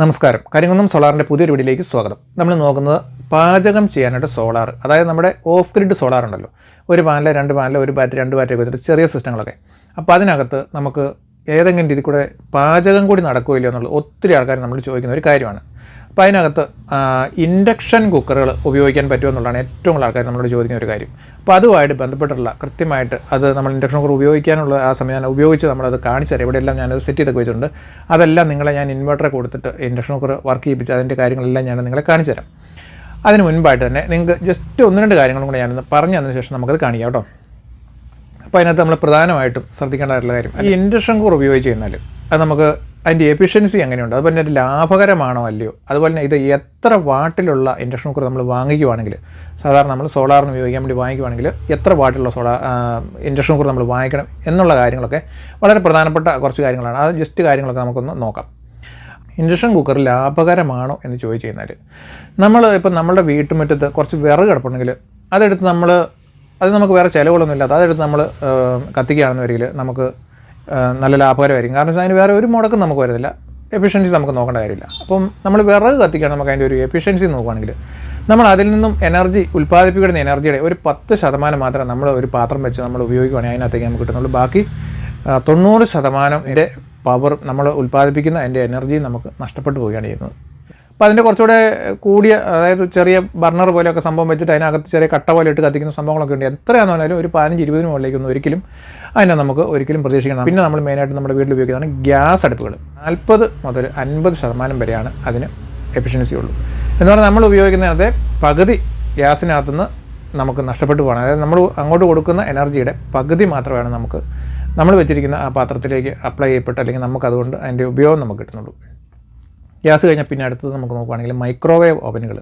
നമസ്കാരം. കരിങ്കുന്നം സോളാറിന്റെ പുതിയൊരു വീഡിയോയിലേക്ക് സ്വാഗതം. നമ്മൾ നോക്കുന്നത് പാചകം ചെയ്യാനായിട്ട് സോളാർ അതായത് നമ്മുടെ ഓഫ് ഗ്രിഡ് സോളാർ ഉണ്ടല്ലോ. ഒരു പാനല രണ്ട് പാനല ഒരു ബാറ്ററി രണ്ട് ബാറ്ററി വെച്ചിട്ട് ചെറിയ സിസ്റ്റങ്ങളൊക്കെ. അപ്പോൾ അതിനകത്ത് നമുക്ക് ഏതെങ്കിലും രീതിയിൽ കൂടെ പാചകം കൂടി എന്നുള്ള എന്നുള്ളത് ഒത്തിരി ആൾക്കാർ നമ്മൾ ചോദിക്കുന്ന ഒരു കാര്യമാണ്. അപ്പോൾ അതിനകത്ത് ഇൻഡക്ഷൻ കുക്കറുകൾ ഉപയോഗിക്കാൻ പറ്റുമോ എന്നുള്ളതാണ് ഏറ്റവും കൂടുതൽ ആൾക്കാർ നമ്മളോട് ചോദിക്കുന്ന ഒരു കാര്യം. അപ്പോൾ അതുമായിട്ട് ബന്ധപ്പെട്ടിട്ടുള്ള കൃത്യമായിട്ട് അത് നമ്മൾ ഇൻഡക്ഷൻ കുക്കർ ഉപയോഗിക്കാനുള്ള ആ സമയം ഉപയോഗിച്ച് നമ്മളത് കാണിച്ചു തരാം. ഇവിടെയെല്ലാം ഞാനത് സെറ്റ് ചെയ്തൊക്കെ വെച്ചിട്ടുണ്ട്. അതെല്ലാം നിങ്ങളെ ഞാൻ ഇൻവെർട്ടറെ കൊടുത്തിട്ട് ഇൻഡക്ഷൻ കുക്കർ വർക്ക് ചെയ്യിപ്പിച്ച് അതിന്റെ കാര്യങ്ങളെല്ലാം ഞാൻ നിങ്ങളെ കാണിച്ചു തരാം. അതിന് മുൻപായിട്ട് തന്നെ നിങ്ങൾക്ക് ജസ്റ്റ് ഒന്ന് രണ്ട് കാര്യങ്ങളും കൂടെ ഞാനൊന്ന് പറഞ്ഞു തന്നതിന് ശേഷം നമുക്കത് കാണിക്കാം കേട്ടോ. അപ്പോൾ അതിനകത്ത് നമ്മൾ പ്രധാനമായിട്ടും ശ്രദ്ധിക്കേണ്ടതായിട്ടുള്ള കാര്യം ഈ ഇൻഡക്ഷൻ കുക്കർ ഉപയോഗിച്ച് കഴിഞ്ഞാൽ അത് നമുക്ക് അതിന്റെ എഫിഷ്യൻസി എങ്ങനെയുണ്ട് അതുപോലെ തന്നെ ലാഭകരമാണോ അല്ലയോ? അതുപോലെ തന്നെ ഇത് എത്ര വാട്ടിലുള്ള ഇൻഡക്ഷൻ കുക്കർ നമ്മൾ വാങ്ങിക്കുവാണെങ്കിൽ സാധാരണ നമ്മൾ സോളാറിന് ഉപയോഗിക്കാൻ വേണ്ടി വാങ്ങിക്കുവാണെങ്കിൽ എത്ര വാട്ടിലുള്ള സോളാർ ഇൻഡക്ഷൻ കുക്കർ നമ്മൾ വാങ്ങിക്കണം എന്നുള്ള കാര്യങ്ങളൊക്കെ വളരെ പ്രധാനപ്പെട്ട കുറച്ച് കാര്യങ്ങളാണ്. അത് ജസ്റ്റ് കാര്യങ്ങളൊക്കെ നമുക്കൊന്ന് നോക്കാം. ഇൻഡക്ഷൻ കുക്കർ ലാഭകരമാണോ എന്ന് ചോദിച്ചു കഴിഞ്ഞാൽ നമ്മൾ ഇപ്പം നമ്മുടെ വീട്ടുമുറ്റത്ത് കുറച്ച് വിറക് കിടപ്പുണ്ടെങ്കിൽ അതെടുത്ത് നമ്മൾ അത് നമുക്ക് വേറെ ചിലവുകളൊന്നും ഇല്ലാത്ത അതെടുത്ത് നമ്മൾ കത്തിക്കുകയാണെന്ന് വരികിൽ നമുക്ക് നല്ല ലാഭകരമായിരിക്കും. കാരണം വെച്ചാൽ അതിന് വേറെ ഒരു മുടക്കം നമുക്ക് വരുന്നില്ല എഫിഷ്യൻസി നമുക്ക് നോക്കേണ്ട കാര്യമില്ല. അപ്പം നമ്മൾ വിറക് കത്തിക്കുകയാണ് നമുക്ക് അതിന്റെ ഒരു എഫിഷ്യൻസി നോക്കുകയാണെങ്കിൽ നമ്മൾ അതിൽ നിന്നും എനർജി ഉൽപ്പാദിപ്പിക്കുന്ന എനർജിയുടെ ഒരു പത്ത് ശതമാനം മാത്രം നമ്മൾ ഒരു പാത്രം വെച്ച് നമ്മൾ ഉപയോഗിക്കുകയാണെങ്കിൽ അതിനകത്തേക്ക് നമുക്ക് കിട്ടുന്നുള്ളൂ. ബാക്കി തൊണ്ണൂറ് ശതമാനം ഇതിന്റെ പവർ നമ്മൾ ഉൽപ്പാദിപ്പിക്കുന്ന അതിന്റെ എനർജി നമുക്ക് നഷ്ടപ്പെട്ടു പോവുകയാണ് ചെയ്യുന്നത്. അപ്പോൾ അതിന്റെ കുറച്ചുകൂടെ കൂടിയ അതായത് ചെറിയ ബർണർ പോലെയൊക്കെ സംഭവം വെച്ചിട്ട് അതിനകത്ത് ചെറിയ കട്ട പോലെ ഇട്ട് കത്തിക്കുന്ന സംഭവങ്ങളൊക്കെ ഉണ്ട്. എത്രയാണെന്ന് പറഞ്ഞാലും ഒരു പതിനഞ്ച് ഇരുപതിന് മുകളിലേക്കൊന്നും ഒരിക്കലും അതിനെ നമുക്ക് ഒരിക്കലും പ്രതീക്ഷിക്കണം. പിന്നെ നമ്മൾ മെയിനായിട്ട് നമ്മുടെ വീട്ടിൽ ഉപയോഗിക്കുന്നതാണ് ഗ്യാസ് അടുപ്പുകൾ. നാൽപ്പത് മുതൽ അൻപത് ശതമാനം വരെയാണ് അതിന് എഫിഷ്യൻസി ഉള്ളൂ. എന്ന് പറഞ്ഞാൽ നമ്മൾ ഉപയോഗിക്കുന്നതിനകത്തെ പകുതി ഗ്യാസിനകത്തുനിന്ന് നമുക്ക് നഷ്ടപ്പെട്ടു പോകണം. അതായത് നമ്മൾ അങ്ങോട്ട് കൊടുക്കുന്ന എനർജിയുടെ പകുതി മാത്രമാണ് നമുക്ക് നമ്മൾ വെച്ചിരിക്കുന്ന ആ പാത്രത്തിലേക്ക് അപ്ലൈ ചെയ്യപ്പെട്ട് അല്ലെങ്കിൽ നമുക്ക് അതുകൊണ്ട് അതിന്റെ ഉപയോഗം നമുക്ക് കിട്ടുന്നുള്ളൂ. ഗ്യാസ് കഴിഞ്ഞാൽ പിന്നെ അടുത്തത് നമുക്ക് നോക്കുകയാണെങ്കിൽ മൈക്രോവേവ് ഓവനുകൾ.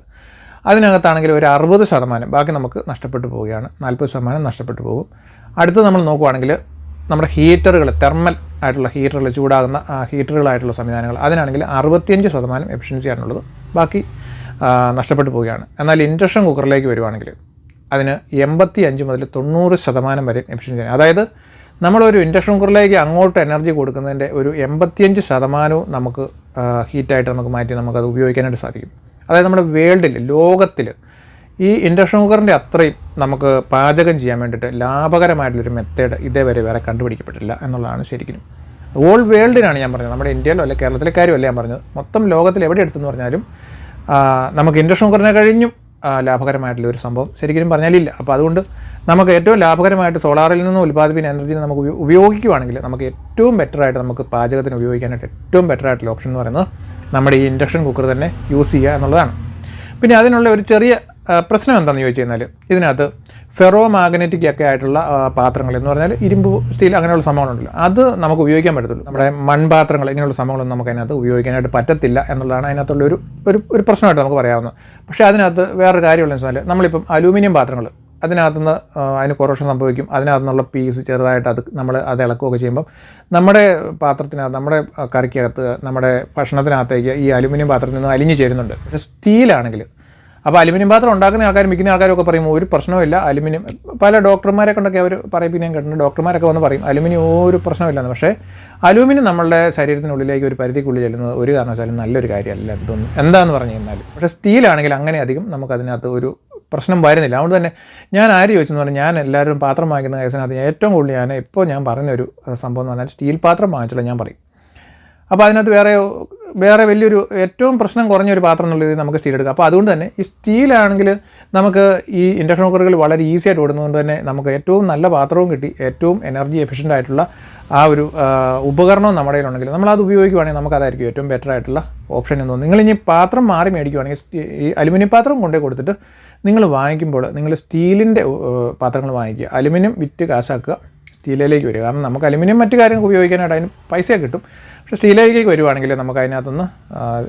അതിനകത്താണെങ്കിൽ ഒരു അറുപത് ശതമാനം ബാക്കി നമുക്ക് നഷ്ടപ്പെട്ടു പോവുകയാണ്. നാൽപ്പത് ശതമാനം നഷ്ടപ്പെട്ടു പോകും. അടുത്തത് നമ്മൾ നോക്കുകയാണെങ്കിൽ നമ്മുടെ ഹീറ്ററുകൾ തെർമൽ ആയിട്ടുള്ള ഹീറ്ററുകൾ ചൂടാകുന്ന ഹീറ്ററുകളായിട്ടുള്ള സംവിധാനങ്ങൾ. അതിനാണെങ്കിൽ അറുപത്തിയഞ്ച് ശതമാനം എഫിഷ്യൻസി ആണുള്ളത്. ബാക്കി നഷ്ടപ്പെട്ടു പോവുകയാണ്. എന്നാൽ ഇൻഡക്ഷൻ കുക്കറിലേക്ക് വരുവാണെങ്കിൽ അതിന് എൺപത്തി അഞ്ച് മുതൽ തൊണ്ണൂറ് ശതമാനം വരെ എഫിഷ്യൻസി അതായത് നമ്മളൊരു ഇൻഡക്ഷൻ കുക്കറിലേക്ക് അങ്ങോട്ട് എനർജി കൊടുക്കുന്നതിന്റെ ഒരു എൺപത്തിയഞ്ച് ശതമാനവും നമുക്ക് ഹീറ്റായിട്ട് നമുക്ക് മാറ്റി നമുക്കത് ഉപയോഗിക്കാനായിട്ട് സാധിക്കും. അതായത് നമ്മുടെ വേൾഡിൽ ലോകത്തിൽ ഈ ഇൻഡക്ഷൻ കുക്കറിന്റെ അത്രയും നമുക്ക് പാചകം ചെയ്യാൻ വേണ്ടിയിട്ട് ലാഭകരമായിട്ടുള്ളൊരു മെത്തേഡ് ഇതേവരെ വേറെ കണ്ടുപിടിക്കപ്പെട്ടില്ല എന്നുള്ളതാണ് ശരിക്കും ഓൾ വേൾഡിനാണ് ഞാൻ പറഞ്ഞത്. നമ്മുടെ ഇന്ത്യയിലോ അല്ലെ കേരളത്തിലെ കാര്യമല്ല ഞാൻ പറഞ്ഞത്. മൊത്തം ലോകത്തിൽ എവിടെ എടുത്തെന്ന് പറഞ്ഞാലും നമുക്ക് ഇൻഡക്ഷൻ കുക്കറിനെ കഴിഞ്ഞും ലാഭകരമായിട്ടുള്ള ഒരു സംഭവം ശരിക്കും പറഞ്ഞാലില്ല. അപ്പോൾ അതുകൊണ്ട് നമുക്ക് ഏറ്റവും ലാഭകരമായിട്ട് സോളാറിൽ നിന്ന് ഉൽപ്പാദിപ്പിക്കുന്ന എനർജിനെ നമുക്ക് ഉപയോഗിക്കുകയാണെങ്കിൽ നമുക്ക് ഏറ്റവും ബെറ്ററായിട്ട് നമുക്ക് പാചകത്തിന് ഉപയോഗിക്കാനായിട്ട് ഏറ്റവും ബെറ്ററായിട്ടുള്ള ഓപ്ഷൻ എന്ന് പറയുന്നത് നമ്മുടെ ഈ ഇൻഡക്ഷൻ കുക്കർ തന്നെ യൂസ് ചെയ്യുക എന്നുള്ളതാണ്. പിന്നെ അതിനുള്ള ഒരു ചെറിയ പ്രശ്നം എന്താണെന്ന് ചോദിച്ചു കഴിഞ്ഞാൽ ഇതിനകത്ത് ഫെറോ മാഗ്നറ്റിക് ഒക്കെ ആയിട്ടുള്ള പാത്രങ്ങൾ എന്ന് പറഞ്ഞാൽ ഇരുമ്പ് സ്റ്റീൽ അങ്ങനെയുള്ള സംഭവങ്ങളുണ്ടല്ലോ അത് നമുക്ക് ഉപയോഗിക്കാൻ പറ്റത്തുള്ളൂ. നമ്മുടെ മൺപാത്രങ്ങൾ ഇങ്ങനെയുള്ള സംഭവങ്ങളൊന്നും നമുക്ക് അതിനകത്ത് ഉപയോഗിക്കാനായിട്ട് പറ്റത്തില്ല എന്നുള്ളതാണ് അതിനകത്തുള്ള ഒരു ഒരു പ്രശ്നമായിട്ട് നമുക്ക് പറയാവുന്നത്. പക്ഷേ അതിനകത്ത് വേറൊരു കാര്യമുള്ളതെന്ന് വെച്ചാൽ നമ്മളിപ്പം അലൂമിനിയം പാത്രങ്ങൾ അതിനകത്തുനിന്ന് അതിന് കൊറോഷൻ സംഭവിക്കും. അതിനകത്തുനിന്നുള്ള പീസ് ചെറുതായിട്ട് അത് നമ്മൾ അത് ഇളക്കുകയൊക്കെ ചെയ്യുമ്പം നമ്മുടെ പാത്രത്തിനകത്ത് നമ്മുടെ കറിക്കകത്ത് നമ്മുടെ ഭക്ഷണത്തിനകത്തേക്ക് ഈ അലുമിനിയം പാത്രത്തിൽ നിന്ന് അലിഞ്ഞു ചേരുന്നുണ്ട്. പക്ഷേ സ്റ്റീലാണെങ്കിൽ അപ്പോൾ അലുമിനിയം പാത്രം ഉണ്ടാക്കുന്ന ആൾക്കാരും മിക്കുന്ന ആൾക്കാരൊക്കെ പറയും ഒരു പ്രശ്നമില്ല അലുമിനിയം. പല ഡോക്ടർമാരെ കൊണ്ടൊക്കെ അവർ ഞാൻ കേട്ടിട്ടുണ്ട്. ഡോക്ടർമാരൊക്കെ വന്ന് പറയും അലുമിനിയം ഒരു പ്രശ്നമില്ലെന്ന് പക്ഷേ അലുമിനിയം നമ്മളുടെ ശരീരത്തിനുള്ളിലേക്ക് ഒരു പരിധിക്കുള്ളിൽ ചെല്ലുന്നത് ഒരു കാരണവശാലും നല്ലൊരു കാര്യമല്ല. എന്തോന്നും എന്താണെന്ന് പറഞ്ഞു കഴിഞ്ഞാൽ പക്ഷേ സ്റ്റീലാണെങ്കിൽ അങ്ങനെ അധികം നമുക്ക് ഒരു പ്രശ്നം വരുന്നില്ല. അതുകൊണ്ട് തന്നെ ഞാൻ ആര് ചോദിച്ചെന്ന് പറഞ്ഞാൽ ഞാൻ എല്ലാവരും പാത്രം വാങ്ങിക്കുന്ന കേസിനകത്ത് ഏറ്റവും കൂടുതൽ ഞാൻ ഇപ്പോൾ ഞാൻ പറഞ്ഞ ഒരു സംഭവം എന്ന് പറഞ്ഞാൽ സ്റ്റീൽ പാത്രം വാങ്ങിച്ചുള്ള ഞാൻ പറയും. അപ്പോൾ അതിനകത്ത് വേറെ വേറെ വലിയൊരു ഏറ്റവും പ്രശ്നം കുറഞ്ഞ ഒരു പാത്രം എന്നുള്ളത് നമുക്ക് സ്റ്റീൽ എടുക്കാം. അപ്പോൾ അതുകൊണ്ട് തന്നെ ഈ സ്റ്റീലാണെങ്കിൽ നമുക്ക് ഈ ഇൻഡക്ഷൻ കുക്കറുകൾ വളരെ ഈസി ആയിട്ട് ഓടുന്നതുകൊണ്ട് തന്നെ നമുക്ക് ഏറ്റവും നല്ല പാത്രവും കിട്ടി ഏറ്റവും എനർജി എഫിഷ്യന്റ് ആയിട്ടുള്ള ആ ഒരു ഉപകരണം നമ്മുടെ കയ്യിലുണ്ടെങ്കിൽ നമ്മളത് ഉപയോഗിക്കുകയാണെങ്കിൽ നമുക്ക് അതായിരിക്കും ഏറ്റവും ബെറ്റർ ആയിട്ടുള്ള ഓപ്ഷൻ എന്ന് തോന്നുന്നു. നിങ്ങളിനി പാത്രം മാറി മേടിക്കുകയാണെങ്കിൽ ഈ അലുമിനിയം പാത്രം കൊണ്ടേ കൊടുത്തിട്ട് നിങ്ങൾ വാങ്ങിക്കുമ്പോൾ നിങ്ങൾ സ്റ്റീലിന്റെ പാത്രങ്ങൾ വാങ്ങിക്കുക. അലുമിനിയം വിറ്റ് കാശാക്കുക സ്റ്റീലിലേക്ക് വരിക. കാരണം നമുക്ക് അലുമിനിയം മറ്റു കാര്യങ്ങൾ ഉപയോഗിക്കാനായിട്ട് അതിന് പൈസ കിട്ടും. പക്ഷേ സ്റ്റീലിലേക്ക് വരുവാണെങ്കിൽ നമുക്ക് അതിനകത്തുനിന്ന്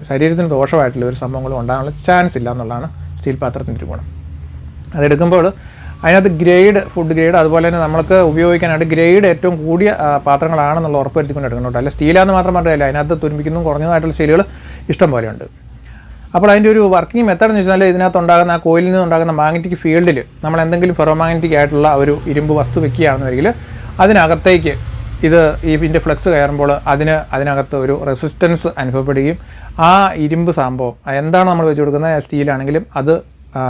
ശരീരത്തിന് ദോഷമായിട്ടുള്ള ഒരു സംഭവങ്ങളും ഉണ്ടാകാനുള്ള ചാൻസ് ഇല്ല എന്നുള്ളതാണ് സ്റ്റീൽ പാത്രത്തിന്റെ ഒരു ഗുണം. അതെടുക്കുമ്പോൾ അതിനകത്ത് ഗ്രേഡ് ഫുഡ് ഗ്രേഡ് അതുപോലെ തന്നെ നമുക്ക് ഉപയോഗിക്കാനായിട്ട് ഗ്രേഡ് ഏറ്റവും കൂടിയ പാത്രങ്ങളാണെന്നുള്ള ഉറപ്പ് വരുത്തിക്കൊണ്ട് എടുക്കുന്നുണ്ട്. അല്ല സ്റ്റീലാന്ന് മാത്രം പറഞ്ഞില്ല അതിനകത്ത് തുരുമ്പിക്കുന്നതും കുറഞ്ഞതായിട്ടുള്ള സ്റ്റീലുകൾ ഇഷ്ടം പോലെയുണ്ട്. അപ്പോൾ അതിന്റെ ഒരു വർക്കിംഗ് മെത്തേഡ് എന്ന് വെച്ചാൽ ഇതിനകത്ത് ഉണ്ടാകുന്ന ആ കോയിലിൽ നിന്ന് ഉണ്ടാകുന്ന മാഗ്നറ്റിക് ഫീൽഡിൽ നമ്മൾ എന്തെങ്കിലും ഫെറോ മാഗ്നറ്റിക് ആയിട്ടുള്ള ഒരു ഇരുമ്പ് വസ്തു വെക്കുകയാണെന്നുണ്ടെങ്കിൽ അതിനകത്തേക്ക് ഇത് ഇതിന്റെ ഫ്ലെക്സ് കയറുമ്പോൾ അതിന് അതിനകത്ത് ഒരു റെസിസ്റ്റൻസ് അനുഭവപ്പെടുകയും ആ ഇരുമ്പ് സംഭവം എന്താണ് നമ്മൾ വെച്ച് കൊടുക്കുന്നത്? സ്റ്റീലാണെങ്കിലും അത്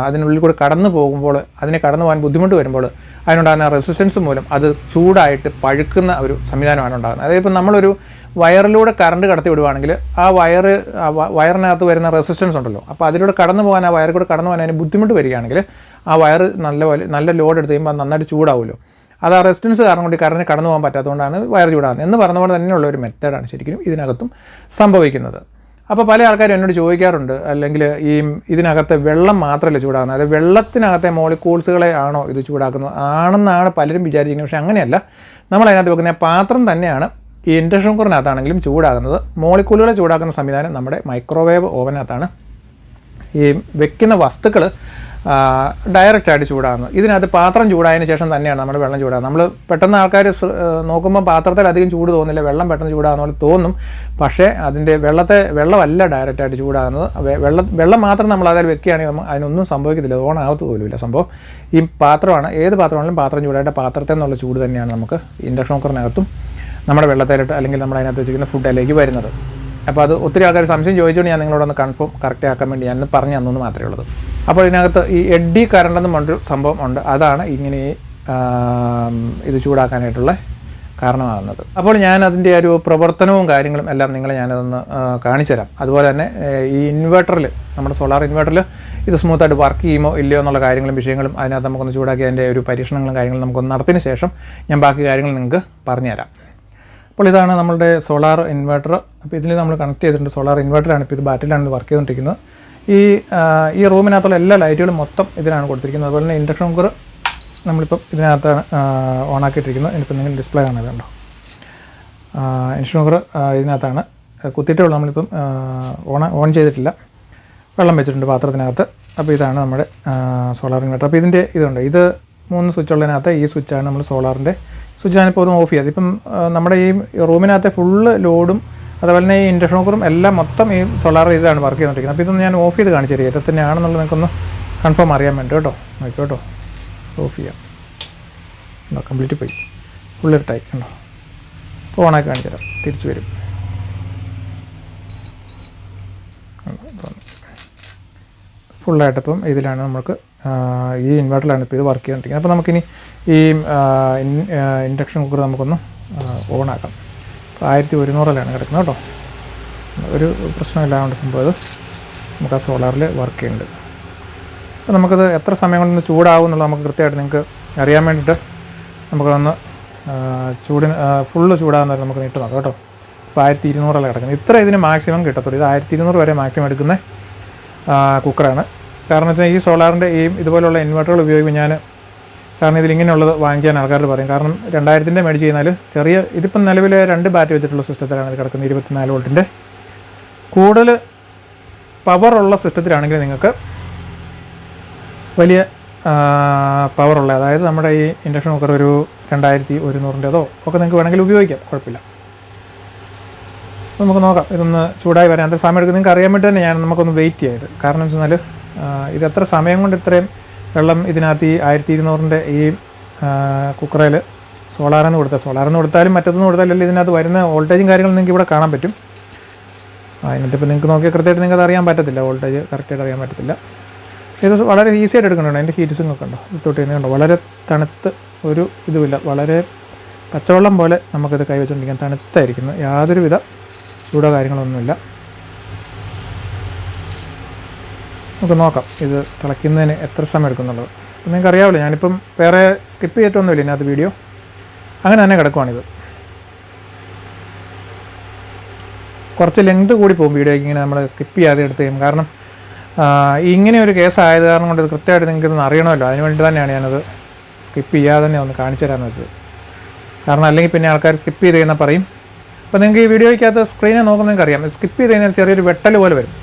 അതിനുള്ളിൽ കൂടെ കടന്നു പോകുമ്പോൾ അതിനെ കടന്നു പോകാൻ ബുദ്ധിമുട്ട് വരുമ്പോൾ അതിനുണ്ടാകുന്ന റെസിസ്റ്റൻസ് മൂലം അത് ചൂടായിട്ട് പഴുക്കുന്ന ഒരു സംവിധാനമാണ് ഉണ്ടാകുന്നത്. അതായത് ഇപ്പം നമ്മളൊരു വയറിലൂടെ കറണ്ട് കടത്തി വിടുവാണെങ്കിൽ ആ വയറ് വയറിനകത്ത് വരുന്ന റെസിസ്റ്റൻസ് ഉണ്ടല്ലോ. അപ്പോൾ അതിലൂടെ കടന്നു പോകാൻ ആ വയറിൽ കൂടെ കടന്നു പോകാൻ അതിന് ബുദ്ധിമുട്ട് വരികയാണെങ്കിൽ ആ വയർ നല്ല നല്ല ലോഡ് എടുത്ത് കഴിയുമ്പോൾ നന്നായിട്ട് ചൂടാവുമല്ലോ. അത് ആ റെസിസ്റ്റൻസ് കാരണം കൊണ്ട് കറണ്ട് കടന്നു പോകാൻ പറ്റാത്തതുകൊണ്ടാണ് വയർ ചൂടാകുന്നത്. എന്ന് പറഞ്ഞ പോലെ തന്നെയുള്ള ഒരു മെത്തേഡാണ് ശരിക്കും ഇതിനകത്തും സംഭവിക്കുന്നത്. അപ്പോൾ പല ആൾക്കാരും എന്നോട് ചോദിക്കാറുണ്ട് അല്ലെങ്കിൽ ഈ ഇതിനകത്തെ വെള്ളം മാത്രമല്ല ചൂടാകുന്നത്? അതായത് വെള്ളത്തിനകത്തെ മോളിക്യൂൾസുകളെ ആണോ ഇത് ചൂടാക്കുന്നത്? ആണെന്നാണ് പലരും വിചാരിക്കുന്നത് പക്ഷേ അങ്ങനെയല്ല. നമ്മൾ അതിനകത്ത് വെക്കുന്ന പാത്രം തന്നെയാണ് ഈ ഇൻഡക്ഷൻ കുക്കറിനകത്താണെങ്കിലും ചൂടാകുന്നത്. മോളിക്കൂളുകളെ ചൂടാക്കുന്ന സംവിധാനം നമ്മുടെ മൈക്രോവേവ് ഓവനകത്താണ്. ഈ വെക്കുന്ന വസ്തുക്കൾ ഡയറക്റ്റായിട്ട് ചൂടാകുന്നത് ഇതിനകത്ത് പാത്രം ചൂടായതിനു ശേഷം തന്നെയാണ് നമ്മുടെ വെള്ളം ചൂടാകുന്നത് നമ്മൾ പെട്ടെന്ന് ആൾക്കാർ നോക്കുമ്പോൾ പാത്രത്തിൽ അധികം ചൂട് തോന്നില്ല വെള്ളം പെട്ടെന്ന് ചൂടാകുന്ന പോലെ തോന്നും. പക്ഷേ അതിന്റെ വെള്ളത്തെ വെള്ളമല്ല ഡയറക്റ്റായിട്ട് ചൂടാകുന്നത് വെള്ളം വെള്ളം മാത്രം നമ്മൾ അതിൽ വെക്കുകയാണെങ്കിൽ അതിനൊന്നും സംഭവിക്കത്തില്ല. ഓൺ ആകത്ത് പോലുമില്ല സംഭവം. ഈ പാത്രമാണ് ഏത് പാത്രമാണെങ്കിലും പാത്രം ചൂടായിട്ട് പാത്രത്തിൽ നിന്നുള്ള ചൂട് തന്നെയാണ് നമുക്ക് ഇൻഡക്ഷൻ കുക്കറിനകത്തും നമ്മുടെ വെള്ളത്തിലിട്ട് അല്ലെങ്കിൽ നമ്മൾ അതിനകത്ത് വെച്ചിരിക്കുന്ന ഫുഡിലേക്ക് വരുന്നത്. അപ്പോൾ അത് ഒത്തിരി ആൾക്കാർ സംശയം ചോദിച്ചുകൊണ്ട് ഞാൻ നിങ്ങളോടൊന്ന് കൺഫേം കറക്റ്റ് ആക്കാൻ വേണ്ടി ഞാൻ പറഞ്ഞു തന്നു മാത്രമേ ഉള്ളത് അപ്പോൾ ഇതിനകത്ത് ഈ എഡ്ഡി കറണ്ട് എന്ന് പറഞ്ഞൊരു സംഭവം ഉണ്ട്. അതാണ് ഇങ്ങനെ ഇത് ചൂടാക്കാനായിട്ടുള്ള കാരണമാകുന്നത്. അപ്പോൾ ഞാൻ അതിന്റെ ഒരു പ്രവർത്തനവും കാര്യങ്ങളും എല്ലാം നിങ്ങളെ ഞാനതൊന്ന് കാണിച്ചു തരാം. അതുപോലെ തന്നെ ഈ ഇൻവെർട്ടറിൽ നമ്മുടെ സോളാർ ഇൻവെർട്ടറിൽ ഇത് സ്മൂത്തായിട്ട് വർക്ക് ചെയ്യുമോ ഇല്ലയോ എന്നുള്ള കാര്യങ്ങളും വിഷയങ്ങളും അതിനകത്ത് നമുക്കൊന്ന് ചൂടാക്കി അതിന്റെ ഒരു പരീക്ഷണങ്ങളും കാര്യങ്ങളും നമുക്കൊന്ന് നടത്തിയതിന് ശേഷം ഞാൻ ബാക്കി കാര്യങ്ങൾ നിങ്ങൾക്ക് പറഞ്ഞുതരാം. അപ്പോൾ ഇതാണ് നമ്മുടെ സോളാർ ഇൻവെർട്ടർ അപ്പോൾ ഇതിൽ നമ്മൾ കണക്ട് ചെയ്തിട്ടുണ്ട് സോളാർ ഇൻവെർട്ടറാണ് ഇപ്പോൾ ഇത് ബാറ്ററിയിലാണ് വർക്ക് ചെയ്തുകൊണ്ടിരിക്കുന്നത്. ഈ ഈ റൂമിനകത്തുള്ള എല്ലാ ലൈറ്റുകളും മൊത്തം ഇതിനാണ് കൊടുത്തിരിക്കുന്നത്. അതുപോലെ തന്നെ ഇൻഡക്ഷൻ കുക്കർ നമ്മളിപ്പം ഇതിനകത്താണ് ഓണാക്കിയിട്ടിരിക്കുന്നത് ഇനിയിപ്പോൾ നിങ്ങൾ ഡിസ്പ്ലേ കാണാൻ കണ്ടോ? ഇൻഡക്ഷൻ കുക്കർ ഇതിനകത്താണ്. കുത്തിയിട്ടേ ഉള്ളൂ. നമ്മളിപ്പം ഓൺ ഓൺ ചെയ്തിട്ടില്ല. വെള്ളം വെച്ചിട്ടുണ്ട് പാത്രത്തിനകത്ത്. അപ്പോൾ ഇതാണ് നമ്മുടെ സോളാർ ഇൻവെർട്ടർ അപ്പോൾ ഇതിന്റെ ഇതുണ്ട്. ഇത് മൂന്ന് സ്വിച്ച് ഉള്ളതിനകത്ത് ഈ സ്വിച്ചാണ് നമ്മൾ സോളാറിന്റെ സ്വിച്ച് ഞാനിപ്പോൾ ഒന്ന് ഓഫ് ചെയ്യാം ഇപ്പം നമ്മുടെ ഈ റൂമിനകത്തെ ഫുള്ള് ലോഡും അതുപോലെ തന്നെ ഈ ഇൻഡക്ഷൻ കുക്കറും എല്ലാം മൊത്തം ഈ സോളാർ ഇതാണ് വർക്ക് ചെയ്തുകൊണ്ടിരിക്കുന്നത്. അപ്പോൾ ഇതൊന്ന് ഞാൻ ഓഫ് ചെയ്ത് കാണിച്ചു തരിക ഇത് തന്നെയാണെന്നുള്ളത് നിങ്ങൾക്കൊന്ന് കൺഫേം അറിയാൻ വേണ്ടി കേട്ടോ. നോക്കിക്കോട്ടോ ഓഫ് ചെയ്യാം. ഉണ്ടോ? കംപ്ലീറ്റ് പോയി. ഫുൾ ഇരട്ടായി ഉണ്ടോ അപ്പോൾ ഓണാക്കി കാണിച്ചു തരാം. തിരിച്ചു വരും. ഫുള്ളായിട്ടിപ്പം ഇതിലാണ് നമുക്ക് ഈ ഇൻവെർട്ടറിലാണ് ഇപ്പോൾ ഇത് വർക്ക് ചെയ്തുകൊണ്ടിരിക്കുന്നത്. അപ്പോൾ നമുക്കിനി ഈ ഇൻഡക്ഷൻ കുക്കർ നമുക്കൊന്ന് ഓണാക്കാം. അപ്പോൾ ആയിരത്തി ഒരുന്നൂറിലാണ് കിടക്കുന്നത് കേട്ടോ. ഒരു പ്രശ്നമില്ലാണ്ട് സംഭവം ഇത്. നമുക്ക് ആ സോളാറിൽ വർക്ക് ചെയ്യുന്നുണ്ട്. അപ്പോൾ നമുക്കത് എത്ര സമയം കൊണ്ട് ചൂടാവും എന്നുള്ളത് നമുക്ക് കൃത്യമായിട്ട് നിങ്ങൾക്ക് അറിയാൻ വേണ്ടിയിട്ട് നമുക്കതൊന്ന് ചൂടിന് ഫുള്ള് ചൂടാകുന്നവരെ നമുക്ക് നീട്ട് നോക്കാം കേട്ടോ. ഇപ്പോൾ ആയിരത്തി ഇരുന്നൂറല്ല കിടക്കുന്നത്. ഇത്ര ഇതിന് മാക്സിമം കിട്ടത്തുള്ളൂ. ഇത് ആയിരത്തി ഇരുന്നൂറ് വരെ മാക്സിമം എടുക്കുന്ന കുക്കറാണ്. കാരണം വെച്ചാൽ ഈ സോളാറിന്റെ ഈ ഇതുപോലുള്ള ഇൻവെർട്ടറുകൾ ഉപയോഗിക്കുമ്പോൾ ഞാൻ സാറിന് ഇതിലിങ്ങനെയുള്ളത് വാങ്ങിക്കാൻ ആൾക്കാർ പറയും. കാരണം രണ്ടായിരത്തിന്റെ മേടിച്ച് കഴിഞ്ഞാൽ ചെറിയ ഇതിപ്പം നിലവിൽ രണ്ട് ബാറ്റ് വെച്ചിട്ടുള്ള സിസ്റ്റത്തിലാണ് ഇത് കിടക്കുന്നത് ഇരുപത്തിനാല് വോൾട്ടിന്റെ. കൂടുതൽ പവറുള്ള സിസ്റ്റത്തിലാണെങ്കിൽ നിങ്ങൾക്ക് വലിയ പവറുള്ള അതായത് നമ്മുടെ ഈ ഇൻഡക്ഷൻ കുക്കർ ഒരു രണ്ടായിരത്തി ഒരുന്നൂറിന്റെതോ ഒക്കെ നിങ്ങൾക്ക് വേണമെങ്കിൽ ഉപയോഗിക്കാം. കുഴപ്പമില്ല. നമുക്ക് നോക്കാം. ഇതൊന്ന് ചൂടായി വരാൻ എത്ര സമയം എടുക്കും നിങ്ങൾക്ക് അറിയാൻ വേണ്ടി തന്നെ ഞാൻ നമുക്കൊന്ന് വെയിറ്റ് ചെയ്ത് കാരണം എന്ന് വെച്ചാൽ ഇത് എത്ര സമയം കൊണ്ട് ഇത്രയും വെള്ളം ഇതിനകത്ത് ഈ ആയിരത്തി ഇരുന്നൂറിന്റെ ഈ കുക്കറയിൽ സോളാറെന്ന് കൊടുത്താൽ സോളാറെന്ന് കൊടുത്താലും മറ്റൊന്നും കൊടുത്താലും ഇതിനകത്ത് വരുന്ന വോൾട്ടേജും കാര്യങ്ങളും നിങ്ങൾക്ക് ഇവിടെ കാണാൻ പറ്റും. അതിനകത്ത് ഇപ്പോൾ നിങ്ങൾക്ക് നോക്കിയാൽ കൃത്യമായിട്ട് നിങ്ങൾക്ക് അറിയാൻ പറ്റത്തില്ല. വോൾട്ടേജ് കറക്റ്റായിട്ട് അറിയാൻ പറ്റത്തില്ല. ഇത് വളരെ ഈസി ആയിട്ട് എടുക്കണുണ്ട് അതിന്റെ ഹീറ്റ് സിങ്ങൊക്കെ ഉണ്ടോ? തൊട്ട് കണ്ടോ? വളരെ തണുത്ത് ഒരു ഇതുമില്ല. വളരെ പച്ചവെള്ളം പോലെ നമുക്കിത് കൈവച്ചുകൊണ്ടിരിക്കാൻ തണുത്തായിരിക്കുന്നത് യാതൊരുവിധ ചൂടോ കാര്യങ്ങളൊന്നുമില്ല. നമുക്ക് നോക്കാം. ഇത് തിളയ്ക്കുന്നതിന് എത്ര സമയം എടുക്കുന്നുള്ളത് അപ്പം നിങ്ങൾക്ക് അറിയാവില്ല ഞാനിപ്പം വേറെ സ്കിപ്പ് ചെയ്തിട്ടൊന്നുമില്ല ഇതിനകത്ത് വീഡിയോ അങ്ങനെ തന്നെ കിടക്കുവാണിത്. കുറച്ച് ലെങ്ത് കൂടി പോകും വീഡിയോയ്ക്ക് ഇങ്ങനെ നമ്മൾ സ്കിപ്പ് ചെയ്യാതെ എടുത്ത് കഴിയും കാരണം ഇങ്ങനെ ഒരു കേസ് കാരണം കൊണ്ട് ഇത് കൃത്യമായിട്ട് നിങ്ങൾക്ക് ഇതൊന്ന് അറിയണമല്ലോ. അതിന് വേണ്ടി തന്നെയാണ് ഞാനത് സ്കിപ്പ് ചെയ്യാതെ തന്നെ ഒന്ന് കാണിച്ചു തരാമെന്ന് വെച്ചത്. കാരണം അല്ലെങ്കിൽ പിന്നെ ആൾക്കാർ സ്കിപ്പ് ചെയ്ത് കഴിഞ്ഞാൽ പറയും. അപ്പോൾ നിങ്ങൾക്ക് ഈ വീഡിയോയ്ക്കകത്ത് സ്ക്രീനെ നോക്കുമ്പോൾ നിങ്ങൾക്ക് അറിയാം സ്കിപ്പ് ചെയ്ത് കഴിഞ്ഞാൽ ചെറിയൊരു വെട്ടൽ പോലെ വരും.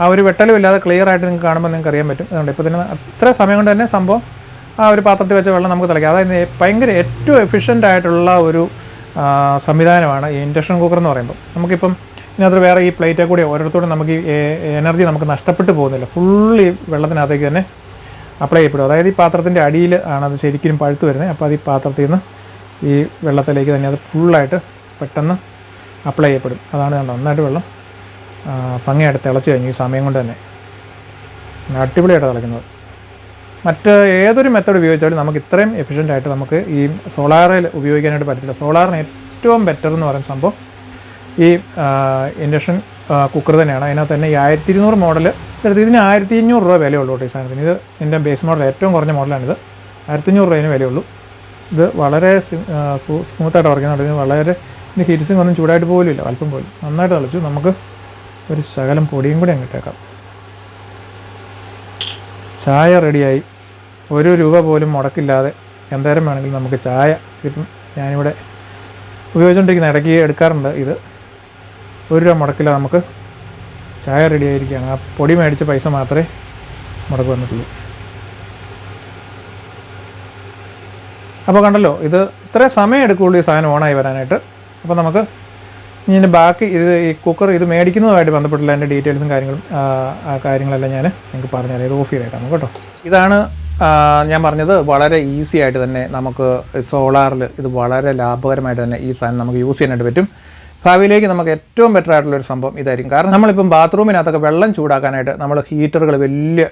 ആ ഒരു വെട്ടലും ഇല്ലാതെ ക്ലിയർ ആയിട്ട് നിങ്ങൾക്ക് കാണുമ്പോൾ നിങ്ങൾക്ക് അറിയാൻ പറ്റും. അതുകൊണ്ട് ഇപ്പോൾ തന്നെ അത്ര സമയം കൊണ്ട് തന്നെ സംഭവം ആ ഒരു പാത്രത്തിൽ വെച്ച വെള്ളം നമുക്ക് തിളയ്ക്കാം. അതായത് ഭയങ്കര ഏറ്റവും എഫിഷ്യന്റ് ആയിട്ടുള്ള ഒരു സംവിധാനമാണ് ഈ ഇൻഡക്ഷൻ കുക്കർ എന്ന് പറയുമ്പോൾ. നമുക്കിപ്പം ഇതിനകത്ത് വേറെ ഈ പ്ലേറ്റേ കൂടി ഓരോരുത്തരോടും നമുക്ക് ഈ എനർജി നമുക്ക് നഷ്ടപ്പെട്ടു പോകുന്നില്ല. ഫുള്ളി വെള്ളത്തിനകത്തേക്ക് തന്നെ അപ്ലൈ ചെയ്യപ്പെടും. അതായത് ഈ പാത്രത്തിന്റെ അടിയിൽ ആണ് അത് ശരിക്കും പഴുത്ത് വരുന്നത്. അപ്പോൾ അത് ഈ പാത്രത്തിൽ നിന്ന് ഈ വെള്ളത്തിലേക്ക് തന്നെ അത് ഫുള്ളായിട്ട് പെട്ടെന്ന് അപ്ലൈ ചെയ്യപ്പെടും. അതാണ് നന്നായിട്ട് വെള്ളം ഭംഗിയായിട്ട് തിളച്ച് കഴിഞ്ഞു ഈ സമയം കൊണ്ട് തന്നെ. അടിപൊളിയായിട്ട് തിളയ്ക്കുന്നത് മറ്റ് ഏതൊരു മെത്തേഡ് ഉപയോഗിച്ചാലും നമുക്ക് ഇത്രയും എഫിഷ്യന്റ് ആയിട്ട് നമുക്ക് ഈ സോളാറിൽ ഉപയോഗിക്കാനായിട്ട് പറ്റില്ല. സോളാറിന് ഏറ്റവും ബെറ്റർ എന്ന് പറയുന്ന സംഭവം ഈ ഇൻഡക്ഷൻ കുക്കർ തന്നെയാണ്. അതിനകത്ത് തന്നെ ഈ ആയിരത്തി ഇരുന്നൂറ് മോഡൽ ഇതിന് ആയിരത്തി അഞ്ഞൂറ് രൂപ വിലയുള്ളൂ കേട്ടോ ഈ സാധനത്തിന്. ഇത് ഇതിന്റെ ബേസ് മോഡൽ ഏറ്റവും കുറഞ്ഞ മോഡലാണിത് ആയിരത്തി അഞ്ഞൂറ് രൂപ വിലയുള്ളൂ. ഇത് വളരെ സ്മൂത്തായിട്ട് വർക്കുന്നുണ്ട് ചെയ്യുന്നുണ്ട് വളരെ ഇതിന്റെ ഹീറ്റ്സിങ് ഒന്നും ചൂടായിട്ട് പോലും ഇല്ല അല്പം പോലും. നന്നായിട്ട് തിളച്ചു. നമുക്ക് ഒരു ശകലം പൊടിയും കൂടി അങ്ങ് ഇട്ടേക്കാം ചായ റെഡിയായി. ഒരു രൂപ പോലും മുടക്കില്ലാതെ എന്തേരം വേണമെങ്കിലും നമുക്ക് ചായ ഇപ്പം ഞാനിവിടെ ഉപയോഗിച്ചുകൊണ്ടിരിക്കുന്ന ഇടയ്ക്ക് എടുക്കാറുണ്ട് ഇത്. ഒരു രൂപ മുടക്കില്ല നമുക്ക് ചായ റെഡി ആയിരിക്കുകയാണ് ആ പൊടി മേടിച്ച പൈസ മാത്രമേ മുടക്ക് വന്നിട്ടുള്ളൂ. അപ്പോൾ കണ്ടല്ലോ ഇത് ഇത്രയും സമയം എടുക്കുകയുള്ളൂ ഈ സാധനം ഓണായി വരാനായിട്ട്. അപ്പോൾ നമുക്ക് ഇതിന്റെ ബാക്കി ഇത് ഈ കുക്കർ ഇത് മേടിക്കുന്നതുമായിട്ട് ബന്ധപ്പെട്ടുള്ള എന്റെ ഡീറ്റെയിൽസും കാര്യങ്ങളും ആ, കാര്യങ്ങളെല്ലാം ഞാൻ നിങ്ങൾക്ക് പറഞ്ഞുതരാം ഇത് ഓഫ് ചെയ്തേക്കാം കേട്ടോ. ഇതാണ് ഞാൻ പറഞ്ഞത് വളരെ ഈസി ആയിട്ട് തന്നെ നമുക്ക് സോളാറിൽ ഇത് വളരെ ലാഭകരമായിട്ട് തന്നെ ഈ സാധനം നമുക്ക് യൂസ് ചെയ്യാനായിട്ട് പറ്റും. ഭാവിയിലേക്ക് നമുക്ക് ഏറ്റവും ബെറ്റർ ആയിട്ടുള്ള ഒരു സംഭവം ഇതായിരിക്കും. കാരണം നമ്മളിപ്പം ബാത്റൂമിനകത്തൊക്കെ വെള്ളം ചൂടാക്കാനായിട്ട് നമ്മൾ ഹീറ്ററുകൾ വലിയ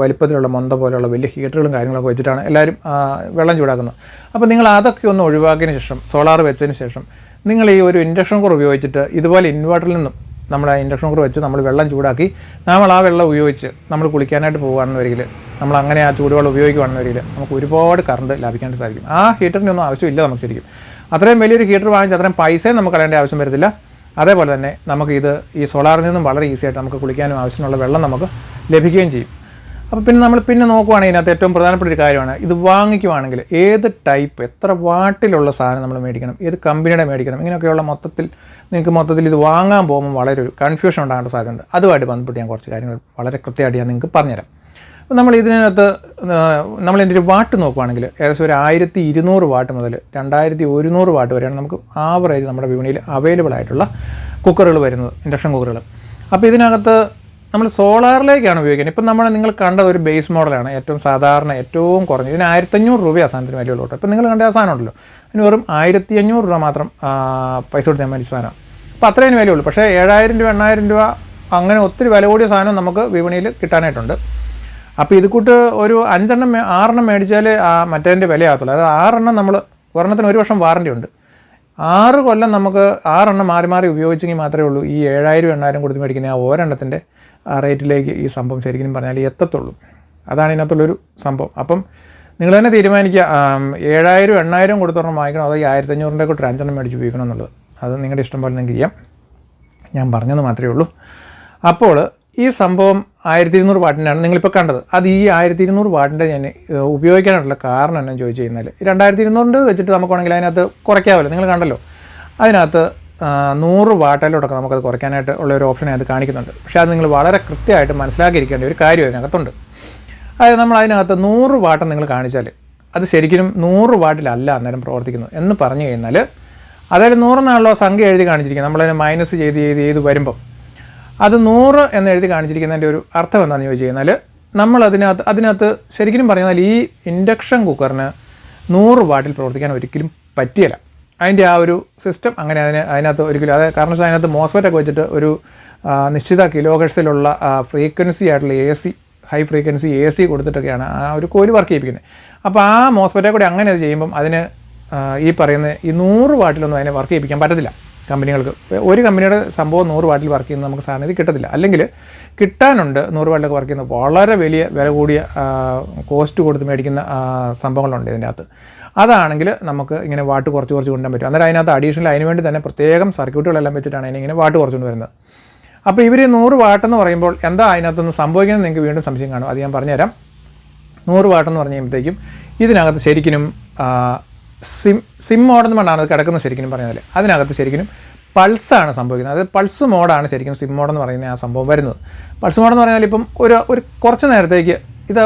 വലിപ്പത്തിലുള്ള മൊന്ത പോലെയുള്ള വലിയ ഹീറ്ററുകളും കാര്യങ്ങളൊക്കെ വെച്ചിട്ടാണ് എല്ലാവരും വെള്ളം ചൂടാക്കുന്നത്. അപ്പോൾ നിങ്ങൾ അതൊക്കെ ഒന്ന് ഒഴിവാക്കിയതിന് ശേഷം സോളാർ വെച്ചതിന് ശേഷം നിങ്ങൾ ഈ ഒരു ഇൻഡക്ഷൻ കുക്കർ ഉപയോഗിച്ചിട്ട് ഇതുപോലെ ഇൻവെർട്ടറിൽ നിന്നും നമ്മൾ ആ ഇൻഡക്ഷൻ കുക്കർ വെച്ച് നമ്മൾ വെള്ളം ചൂടാക്കി നമ്മൾ ആ വെള്ളം ഉപയോഗിച്ച് നമ്മൾ കുളിക്കാനായിട്ട് പോകുകയാണെന്നൊരിക്കൽ നമ്മൾ അങ്ങനെ ആ ചൂടുവെള്ളം ഉപയോഗിക്കുകയാണെന്നൊരിക്കൽ നമുക്ക് ഒരുപാട് കറണ്ട് ലാഭിക്കാനായിട്ട് സാധിക്കും. ആ ഹീറ്ററിന്റെ ഒന്നും ആവശ്യമില്ല നമുക്ക് ശരിക്കും. അത്രയും വലിയൊരു ഹീറ്റർ വാങ്ങിച്ച് അത്രയും പൈസയും നമുക്ക് കളയേണ്ട ആവശ്യം വരത്തില്ല. അതേപോലെ തന്നെ നമുക്ക് ഇത് ഈ സോളാറിൽ നിന്നും വളരെ ഈസിയായിട്ട് നമുക്ക് കുളിക്കാനും ആവശ്യമുള്ള വെള്ളം നമുക്ക് ലഭിക്കുകയും ചെയ്യും. അപ്പോൾ പിന്നെ നമ്മൾ പിന്നെ നോക്കുവാണെങ്കിൽ ഇതിനകത്ത് ഏറ്റവും പ്രധാനപ്പെട്ട ഒരു കാര്യമാണ്. ഇത് വാങ്ങിക്കുവാണെങ്കിൽ ഏത് ടൈപ്പ് എത്ര വാട്ടിലുള്ള സാധനം നമ്മൾ മേടിക്കണം ഏത് കമ്പനിയുടെ മേടിക്കണം ഇങ്ങനെയൊക്കെയുള്ള മൊത്തത്തിൽ നിങ്ങൾക്ക് മൊത്തത്തിൽ ഇത് വാങ്ങാൻ പോകുമ്പോൾ വളരെ ഒരു കൺഫ്യൂഷൻ ഉണ്ടാകേണ്ട സാധ്യതയുണ്ട്. അതുമായിട്ട് ബന്ധപ്പെട്ട് ഞാൻ കുറച്ച് കാര്യങ്ങൾ വളരെ കൃത്യമായിട്ട് ഞാൻ നിങ്ങൾക്ക് പറഞ്ഞുതരാം. അപ്പോൾ നമ്മൾ ഇതിനകത്ത് നമ്മൾ ഇതിന്റെ ഒരു വാട്ട് നോക്കുവാണെങ്കിൽ ഏകദേശം ഒരു ആയിരത്തി ഇരുന്നൂറ് വാട്ട് മുതൽ രണ്ടായിരത്തി ഒരുന്നൂറ് വാട്ട് വരെയാണ് നമുക്ക് ആവറേജ് നമ്മുടെ വിപണിയിൽ അവൈലബിൾ ആയിട്ടുള്ള കുക്കറുകൾ വരുന്നത് ഇൻഡക്ഷൻ കുക്കറുകൾ അപ്പോൾ ഇതിനകത്ത് നമ്മൾ സോളാറിലേക്കാണ് ഉപയോഗിക്കുന്നത്. ഇപ്പം നമ്മൾ നിങ്ങൾ കണ്ട ഒരു ബേസ് മോഡലാണ് ഏറ്റവും സാധാരണ ഏറ്റവും കുറഞ്ഞത്. ഇതിന് ആയിരത്തഞ്ഞൂറ് രൂപ ആ സാധനത്തിന് വലിയ കേട്ടോ. ഇപ്പം നിങ്ങൾ കണ്ട ആ സാധനം ഉണ്ടല്ലോ. അതിന് വെറും ആയിരത്തി അഞ്ഞൂറ് രൂപ മാത്രം പൈസ കൊടുത്താൽ മതി സാധനം അപ്പോൾ അത്രയും വിലയുള്ളൂ പക്ഷേ ഏഴായിരം രൂപ എണ്ണായിരം രൂപ അങ്ങനെ ഒത്തിരി വില കൂടിയ സാധനം നമുക്ക് വിപണിയിൽ കിട്ടാനായിട്ടുണ്ട്. അപ്പോൾ ഇത് കൂട്ട് ഒരു അഞ്ചെണ്ണം ആറെണ്ണം മേടിച്ചാൽ ആ മറ്റേതിന്റെ വിലയാകത്തുള്ളൂ. അതായത് ആറെണ്ണം നമ്മൾ ഒരെണ്ണത്തിന് ഒരു വർഷം വാറണ്ടി ഉണ്ട്. ആറ് കൊല്ലം നമുക്ക് ആറെണ്ണം മാറി മാറി ഉപയോഗിച്ചെങ്കിൽ മാത്രമേ ഉള്ളൂ ഈ ഏഴായിരം എണ്ണായിരം കൊടുത്ത് മേടിക്കുന്ന ആ ഒരെണ്ണത്തിന്റെ റേറ്റിലേക്ക് ഈ സംഭവം ശരിക്കും പറഞ്ഞാൽ എത്തത്തുള്ളൂ. അതാണ് ഇതിനകത്തുള്ളൊരു സംഭവം. അപ്പം നിങ്ങൾ തന്നെ തീരുമാനിക്കുക ഏഴായിരം എണ്ണായിരം കൊടുത്തോളം വാങ്ങിക്കണം അതോ ഈ ആയിരത്തി അഞ്ഞൂറിന്റെ കൂട്ട് ഒരു മേടിച്ച് ഉപയോഗിക്കണം എന്നുള്ളത്? അത് നിങ്ങളുടെ ഇഷ്ടം പോലെ നിങ്ങൾക്ക് ചെയ്യാം. ഞാൻ പറഞ്ഞത് മാത്രമേ ഉള്ളൂ. അപ്പോൾ ഈ സംഭവം ആയിരത്തി ഇരുന്നൂറ് വാട്ടിന്റെയാണ് നിങ്ങളിപ്പോൾ കണ്ടത്. അത് ഈ ആയിരത്തി ഇരുന്നൂറ് വാട്ടിന്റെ ഞാൻ ഉപയോഗിക്കാനായിട്ടുള്ള കാരണം എന്നാ ചോദിച്ചു കഴിഞ്ഞാൽ രണ്ടായിരത്തി ഇരുന്നൂറിന്റെ വെച്ചിട്ട് നമുക്ക് വേണമെങ്കിൽ അതിനകത്ത് കുറയ്ക്കാമല്ലോ. നിങ്ങൾ കണ്ടല്ലോ. അതിനകത്ത് നൂറ് വാട്ടിലോട്ടൊക്കെ നമുക്കത് കുറയ്ക്കാനായിട്ട് ഉള്ള ഒരു ഓപ്ഷനെ അത് കാണിക്കുന്നുണ്ട്. പക്ഷേ അത് നിങ്ങൾ വളരെ കൃത്യമായിട്ട് മനസ്സിലാക്കിയിരിക്കേണ്ട ഒരു കാര്യം അതിനകത്തുണ്ട്. അതായത് നമ്മൾ അതിനകത്ത് നൂറ് വാട്ടം നിങ്ങൾ കാണിച്ചാൽ അത് ശരിക്കും നൂറ് വാട്ടിലല്ല അന്നേരം പ്രവർത്തിക്കുന്നത് എന്ന് പറഞ്ഞു കഴിഞ്ഞാൽ അതായത് നൂറെന്നാണല്ലോ സംഖ്യ എഴുതി കാണിച്ചിരിക്കുന്നത്. നമ്മളതിനെ മൈനസ് ചെയ്ത് ചെയ്ത് ചെയ്ത് വരുമ്പം അത് നൂറ് എന്ന് എഴുതി കാണിച്ചിരിക്കുന്നതിന്റെ ഒരു അർത്ഥം എന്താണെന്ന് ചോദിച്ചു കഴിഞ്ഞാൽ നമ്മൾ അതിനകത്ത് അതിനകത്ത് ശരിക്കും പറഞ്ഞാൽ ഈ ഇൻഡക്ഷൻ കുക്കറിന് നൂറ് വാട്ടിൽ പ്രവർത്തിക്കാൻ ഒരിക്കലും പറ്റിയല്ല. അതിന്റെ ആ ഒരു സിസ്റ്റം അങ്ങനെ അതിന് അതിനകത്ത് ഒരിക്കലും അതായത് കാരണം വെച്ചാൽ അതിനകത്ത് മോസ്ഫെറ്റൊക്കെ വെച്ചിട്ട് ഒരു നിശ്ചിത കിലോഹെഡ്സിലുള്ള ഫ്രീക്വൻസി ആയിട്ടുള്ള A C high frequency A C കൊടുത്തിട്ടൊക്കെയാണ് ആ ഒരു കോയിൽ വർക്ക് ചെയ്യിപ്പിക്കുന്നത്. അപ്പോൾ ആ മോസ്ഫെറ്റെ കൂടി അങ്ങനെ അത് ചെയ്യുമ്പം അതിന് ഈ പറയുന്ന ഈ നൂറ് വാട്ടിലൊന്നും അതിനെ വർക്ക് ചെയ്യിപ്പിക്കാൻ പറ്റത്തില്ല കമ്പനികൾക്ക്. ഒരു കമ്പനിയുടെ സംഭവം നൂറ് വാട്ടിൽ വർക്ക് ചെയ്യുന്ന നമുക്ക് സാധനം ഇത് കിട്ടത്തില്ല. അല്ലെങ്കിൽ കിട്ടാനുണ്ട് നൂറ് വാട്ടിലൊക്കെ വർക്ക് ചെയ്യുന്ന വളരെ വലിയ വില കൂടിയ കോസ്റ്റ് കൊടുത്ത് മേടിക്കുന്ന സംഭവങ്ങളുണ്ട് ഇതിന്റെ അകത്ത് അതാണെങ്കിൽ നമുക്ക് ഇങ്ങനെ വാട്ട് കുറച്ച് കുറച്ച് കൊണ്ടുവരാൻ പറ്റും. അന്നേരം അതിനകത്ത് അഡീഷണൽ അതിന് വേണ്ടി തന്നെ പ്രത്യേകം സർക്യൂട്ടുകളെല്ലാം വെച്ചിട്ടാണ് ഇങ്ങനെ വാട്ട് കുറച്ചുകൊണ്ട് വരുന്നത് അപ്പോൾ ഇവർ നൂറ് വാട്ടെന്ന് പറയുമ്പോൾ എന്താ അതിനകത്തുനിന്ന് സംഭവിക്കുന്നത് നിങ്ങൾക്ക് വീണ്ടും സംശയം കാണും. അത് ഞാൻ പറഞ്ഞുതരാം. നൂറ് വാട്ടെന്ന് പറഞ്ഞു കഴിയുമ്പോഴത്തേക്കും ഇതിനകത്ത് ശരിക്കും സിം സിം മോഡെന്ന് പറഞ്ഞാണ് അത് കിടക്കുന്നത് ശരിക്കും പറഞ്ഞാൽ അതിനകത്ത് ശരിക്കും പൾസാണ് സംഭവിക്കുന്നത്. അതായത് പൾസ് മോഡാണ് ശരിക്കും സിം മോഡെന്ന് പറയുന്ന ആ സംഭവം വരുന്നത്. പൾസ് മോഡെന്ന് പറഞ്ഞാൽ ഇപ്പം ഒരു ഒരു കുറച്ച് നേരത്തേക്ക് ഇത്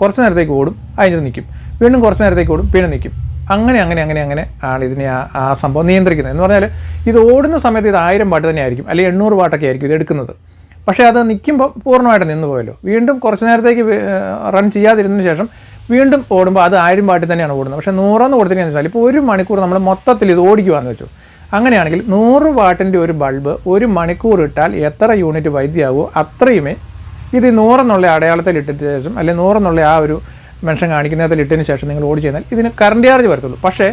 കുറച്ച് നേരത്തേക്ക് ഓടും അതിന് നിൽക്കും. വീണ്ടും കുറച്ച് നേരത്തേക്ക് ഓടും പിന്നെ നിൽക്കും അങ്ങനെ അങ്ങനെ അങ്ങനെ അങ്ങനെ ആണ് ഇതിനെ ആ ആ സംഭവം നിയന്ത്രിക്കുന്നത്. എന്ന് പറഞ്ഞാൽ ഇത് ഓടുന്ന സമയത്ത് ഇത് ആയിരം വാട്ട് തന്നെ ആയിരിക്കും അല്ലെങ്കിൽ എണ്ണൂറ് വാട്ടൊക്കെ ആയിരിക്കും ഇത് എടുക്കുന്നത്. പക്ഷേ അത് നിൽക്കുമ്പോൾ പൂർണമായിട്ട് നിന്ന് പോയല്ലോ. വീണ്ടും കുറച്ച് നേരത്തേക്ക് റൺ ചെയ്യാതിരുന്നതിന് ശേഷം വീണ്ടും ഓടുമ്പോൾ അത് ആയിരം വാട്ടിൽ തന്നെയാണ് ഓടുന്നത്. പക്ഷേ നൂറെന്ന് കൊടുത്തിരിക്കുന്നത് വെച്ചാൽ ഇപ്പോൾ ഒരു മണിക്കൂർ നമ്മൾ മൊത്തത്തിൽ ഇത് ഓടിക്കുവാന്ന് വെച്ചു. അങ്ങനെയാണെങ്കിൽ നൂറ് വാട്ടിന്റെ ഒരു ബൾബ് ഒരു മണിക്കൂർ ഇട്ടാൽ എത്ര യൂണിറ്റ് വൈദ്യുതി വൈദ്യുതിയാകുമോ അത്രയുമേ ഇത് നൂറെന്നുള്ള അടയാളത്തിൽ ഇട്ടിട്ട് ശേഷം അല്ലെങ്കിൽ നൂറെന്നുള്ള ആ ഒരു മെൻഷൻ കാണിക്കുന്നതിൽ ഇട്ടതിന് ശേഷം നിങ്ങൾ ഓഡ് ചെയ്താൽ ഇതിന് കറണ്ട് ചാർജ് വരത്തുള്ളൂ. പക്ഷേ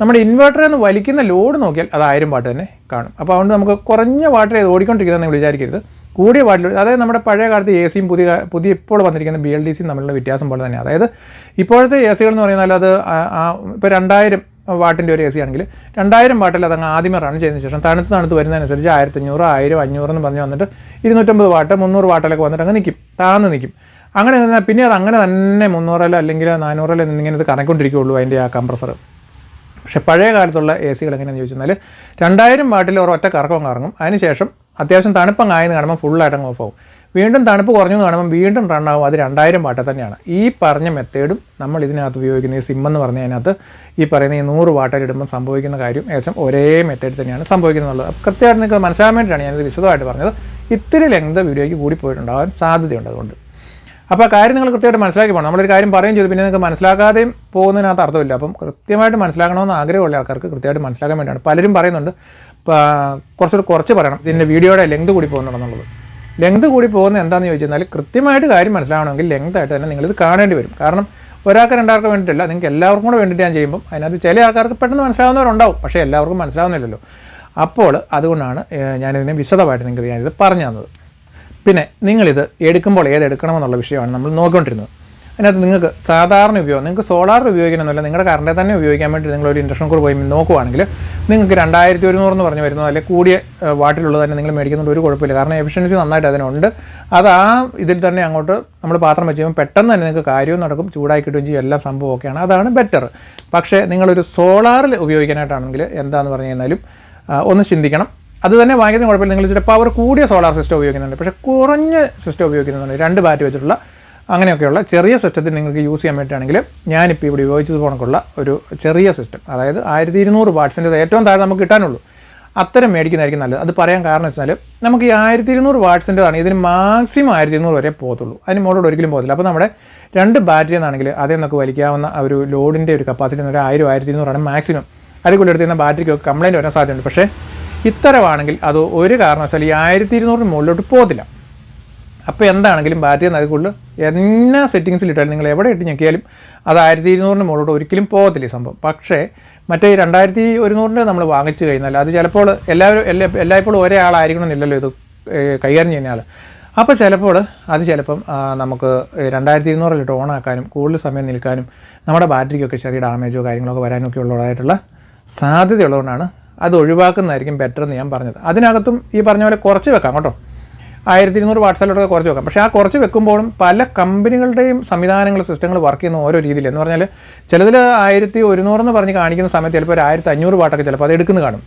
നമ്മുടെ ഇൻവെർട്ടറിൽ നിന്ന് വലിക്കുന്ന ലോഡ് നോക്കിയാൽ അത് ആയിരം വാട്ട് തന്നെ കാണും. അപ്പോൾ അതുകൊണ്ട് നമുക്ക് കുറഞ്ഞ വാട്ടിൽ ഇത് ഓടിക്കൊണ്ടിരിക്കുന്നത് നിങ്ങൾ വിചാരിക്കരുത്. കൂടിയ വാട്ടിൽ അതായത് നമ്മുടെ പഴയ കാലത്ത് എ സിയും പുതിയ പുതിയ ഇപ്പോൾ വന്നിരിക്കുന്ന ബി എൽ ഡി സിയും തമ്മിലുള്ള വ്യത്യാസം പോലെ തന്നെ. അതായത് ഇപ്പോഴത്തെ എ സികൾ എന്ന് പറയുന്നത് അത് ഇപ്പോൾ രണ്ടായിരം വാട്ടിന്റെ ഒരു എ സി ആണെങ്കിൽ രണ്ടായിരം വാട്ടിൽ അതങ്ങ് ആദ്യമേ റൺ ചെയ്തതിന് ശേഷം തണുത്ത് തണുത്ത് വരുന്നതനുസരിച്ച് ആയിരത്തഞ്ഞൂറ് ആയിരം അഞ്ഞൂറ് എന്ന് പറഞ്ഞ് വന്നിട്ട് ഇരുന്നൂറ്റമ്പത് വാട്ട് മുന്നൂറ് വാട്ടിലൊക്കെ വന്നിട്ട് അങ്ങ് നിൽക്കും താന്ന് നിൽക്കും അങ്ങനെ നിന്നാൽ പിന്നെ അത് അങ്ങനെ തന്നെ മുന്നൂറിലോ അല്ലെങ്കിൽ നാനൂറിലോ നിന്നിങ്ങനെ ഇത് കറങ്ങിക്കൊണ്ടിരിക്കുകയുള്ളൂ അതിന്റെ ആ കംപ്രസർ പക്ഷെ പഴയ കാലത്തുള്ള എ സികൾ എങ്ങനെയാണെന്ന് ചോദിച്ചാൽ രണ്ടായിരം വാട്ടിൽ ഒരു ഒറ്റ കറക്കം കറങ്ങും. അതിനുശേഷം അത്യാവശ്യം തണുപ്പങ്ങ് ആയെന്ന് കാണുമ്പോൾ ഫുള്ളായിട്ട് അങ്ങ് ഓഫ് ആവും. വീണ്ടും തണുപ്പ് കുറഞ്ഞു കാണുമ്പോൾ വീണ്ടും റണ്ണാവും അത് രണ്ടായിരം വാട്ടിൽ തന്നെയാണ്. ഈ പറഞ്ഞ മെത്തേഡും നമ്മൾ ഇതിനകത്ത് ഉപയോഗിക്കുന്ന ഈ സിം എന്ന് ഈ പറയുന്ന ഈ നൂറ് വാട്ടിൽ ഇടുമ്പോൾ സംഭവിക്കുന്ന കാര്യം ഏകദേശം ഒരേ മെത്തേഡ് തന്നെയാണ് സംഭവിക്കുന്നത് കൃത്യമായിട്ട് നിങ്ങൾക്ക് മനസ്സിലാൻ വേണ്ടിയിട്ടാണ് ഞാനിത് വിശദമായിട്ട് പറഞ്ഞത്. ഇത്തിരി ലെങ്ത് വീഡിയോയ്ക്ക് കൂടി പോയിട്ടുണ്ടാകാൻ സാധ്യതയുണ്ട് അതുകൊണ്ട്. അപ്പോൾ കാര്യം നിങ്ങൾ കൃത്യമായിട്ട് മനസ്സിലാക്കി പോകണം. നമ്മളൊരു കാര്യം പറയുകയും ചെയ്തു. പിന്നെ നിങ്ങൾക്ക് മനസ്സിലാക്കാതെയും പോകുന്നതിനകത്ത് അർത്ഥമില്ല. അപ്പം കൃത്യമായിട്ട് മനസ്സിലാക്കണമെന്ന് ആഗ്രഹമുള്ള ആൾക്കാർക്ക് കൃത്യമായിട്ട് മനസ്സിലാക്കാൻ വേണ്ടിയാണ്. പലരും പറയുന്നുണ്ട് കുറച്ചുകൂടി കുറച്ച് പറയണം. ഇതിന്റെ വീഡിയോയുടെ ലെങ്ത് കൂടി പോകുന്നുണ്ടെന്നുള്ളത് ലെങ്ത് കൂടി പോകുന്നത് എന്താണെന്ന് ചോദിച്ചാൽ കൃത്യമായിട്ട് കാര്യം മനസ്സിലാവണമെങ്കിൽ ലെങ്ത് ആയിട്ട് തന്നെ നിങ്ങളിത് കാണേണ്ടി വരും. കാരണം ഒരാൾക്ക് രണ്ടാൾക്ക് വേണ്ടിയിട്ടില്ല നിങ്ങൾക്ക് എല്ലാവർക്കും കൂടെ വേണ്ടിയിട്ട് ഞാൻ ചെയ്യുമ്പോൾ അതിനകത്ത് ചില ആൾക്കാർക്ക് പെട്ടെന്ന് മനസ്സിലാവുന്നവരുണ്ടാവും. പക്ഷേ എല്ലാവർക്കും മനസ്സിലാവുന്നില്ലല്ലോ. അപ്പോൾ അതുകൊണ്ടാണ് ഞാനിതിനെ വിശദമായിട്ട് നിങ്ങൾക്ക് ഞാനിത് പറഞ്ഞു തന്നത്. പിന്നെ നിങ്ങളിത് എടുക്കുമ്പോൾ ഏത് എടുക്കണമെന്നുള്ള വിഷയമാണ് നമ്മൾ നോക്കിക്കൊണ്ടിരുന്നത്. അതിനകത്ത് നിങ്ങൾക്ക് സാധാരണ ഉപയോഗം നിങ്ങൾക്ക് സോളാർ ഉപയോഗിക്കണമെന്നല്ല നിങ്ങളുടെ കറണ്ടെ തന്നെ ഉപയോഗിക്കാൻ വേണ്ടി നിങ്ങൾ ഒരു ഇൻഡക്ഷൻ കൂടെ പോയി നോക്കുവാണെങ്കിൽ നിങ്ങൾക്ക് രണ്ടായിരത്തി ഒരുന്നൂറ് എന്ന് പറഞ്ഞ് വരുന്നത് അല്ലെങ്കിൽ കൂടിയ വാട്ടിലുള്ളത് തന്നെ നിങ്ങൾ മേടിക്കുന്നുണ്ട് ഒരു കുഴപ്പമില്ല. കാരണം എഫിഷ്യൻസി നന്നായിട്ട് അതിനുണ്ട്. അത് ആ ഇതിൽ തന്നെ അങ്ങോട്ട് നമ്മൾ പാത്രം വെച്ച് പെട്ടെന്ന് തന്നെ നിങ്ങൾക്ക് കാര്യവും നടക്കും ചൂടായി കിട്ടുകയും ചെയ്യും എല്ലാ സംഭവം ഒക്കെയാണ്. അതാണ് ബെറ്റർ പക്ഷേ നിങ്ങളൊരു സോളാറിൽ ഉപയോഗിക്കാനായിട്ടാണെങ്കിൽ എന്താണെന്ന് പറഞ്ഞു കഴിഞ്ഞാലും ഒന്ന് ചിന്തിക്കണം. അത് തന്നെ വാങ്ങിക്കുന്ന കുഴപ്പമില്ല. നിങ്ങൾ ഇച്ചിരി പവർ കൂടിയ സോളാർ സിസ്റ്റം ഉപയോഗിക്കുന്നുണ്ട്. പക്ഷേ കുറഞ്ഞ സിസ്റ്റം ഉപയോഗിക്കുന്നുണ്ട്. രണ്ട് ബാറ്റ് വെച്ചിട്ടുള്ള അങ്ങനെയൊക്കെയുള്ള ചെറിയ സിസ്റ്റത്തിൽ നിങ്ങൾക്ക് യൂസ് ചെയ്യാൻ വേണ്ടിയിട്ടാണെങ്കിൽ ഞാനിപ്പോൾ ഇവിടെ ഉപയോഗിച്ചത് പോണക്കുള്ള ഒരു ചെറിയ സിസ്റ്റം അതായത് ആയിരത്തി ഇരുന്നൂറ് വാട്ട്സിന്റെ ഏറ്റവും താഴെ നമുക്ക് കിട്ടാനുള്ളൂ. അത്തരം മേടിക്കുന്നതായിരിക്കും നല്ലത്. അത് പറയാൻ കാരണം വെച്ചാൽ നമുക്ക് ഈ ആയിരത്തി ഇരുന്നൂറ് വാട്ട്സിന്റെതാണ് ഇതിന് മാക്സിമം ആയിരത്തി ഇരുന്നൂറ് വരെ പോകത്തുള്ളൂ. അതിന് മുകളിലോട്ട് ഒരിക്കലും പോകത്തില്ല. അപ്പോൾ നമ്മുടെ രണ്ട് ബാറ്ററി എന്നാണെങ്കിൽ അതേ നമുക്ക് വലിക്കാവുന്ന ഒരു ലോഡിന്റെ ഒരു കപ്പാസിറ്റി എന്ന് പറഞ്ഞാൽ ആയിരം ആയിരത്തി ഇരുന്നൂറാണ് മാക്സിമം അതിൽ കൂടുതൽ എടുത്തുന്ന ബാറ്ററിക്കൊക്കെ കംപ്ലയിന്റ് വരാൻ സാധ്യതയുണ്ട്. പക്ഷേ ഇത്തരമാണെങ്കിൽ അത് ഒരു കാരണവശാലും ഈ ആയിരത്തി ഇരുന്നൂറിന് മുകളിലോട്ട് പോകത്തില്ല. അപ്പോൾ എന്താണെങ്കിലും ബാറ്ററി നൽകുള്ളൂ എന്നാ സെറ്റിങ്സിൽ ഇട്ടാലും നിങ്ങൾ എവിടെ ഇട്ട് ഞെക്കിയാലും അത് ആയിരത്തി ഇരുന്നൂറിന് മുകളിലോട്ട് ഒരിക്കലും പോകത്തില്ല ഈ സംഭവം. പക്ഷേ മറ്റേ രണ്ടായിരത്തി ഒരുന്നൂറിന്റെ നമ്മൾ വാങ്ങിച്ചു കഴിഞ്ഞാൽ അത് ചിലപ്പോൾ എല്ലാവരും എല്ലാ എല്ലായ്പ്പോഴും ഒരേ ആളായിരിക്കണം എന്നില്ലല്ലോ ഇത് കൈകാര്യം ചെയ്യുന്ന ആൾ അപ്പോൾ ചിലപ്പോൾ അത് ചിലപ്പം നമുക്ക് രണ്ടായിരത്തി ഇരുന്നൂറിലിട്ട് ഓണാക്കാനും കൂടുതൽ സമയം നിൽക്കാനും നമ്മുടെ ബാറ്ററിക്കൊക്കെ ചെറിയ ഡാമേജോ കാര്യങ്ങളൊക്കെ വരാനൊക്കെ ഉള്ളതായിട്ടുള്ള സാധ്യതയുള്ളതുകൊണ്ടാണ് അത് ഒഴിവാക്കുന്നതായിരിക്കും ബെറ്റർ എന്ന് ഞാൻ പറഞ്ഞത്. അതിനകത്തും ഈ പറഞ്ഞ പോലെ കുറച്ച് വെക്കാം കേട്ടോ. ആയിരത്തി ഇരുന്നൂറ് വാട്സാപ്പിലൊക്കെ കുറച്ച് വെക്കാം. പക്ഷേ ആ കുറച്ച് വെക്കുമ്പോഴും പല കമ്പനികളുടെയും സംവിധാനങ്ങൾ സിസ്റ്റങ്ങൾ വർക്ക് ചെയ്യുന്ന ഓരോ രീതിയിൽ. എന്ന് പറഞ്ഞാൽ ചിലതിൽ ആയിരത്തി ഒരുന്നൂറെന്ന് പറഞ്ഞ് കാണിക്കുന്ന സമയത്ത് ചിലപ്പോൾ ഒരു ആയിരത്തി അഞ്ഞൂറ് വാട്ടൊക്കെ ചിലപ്പോൾ അത് എടുക്കുന്ന കാണും.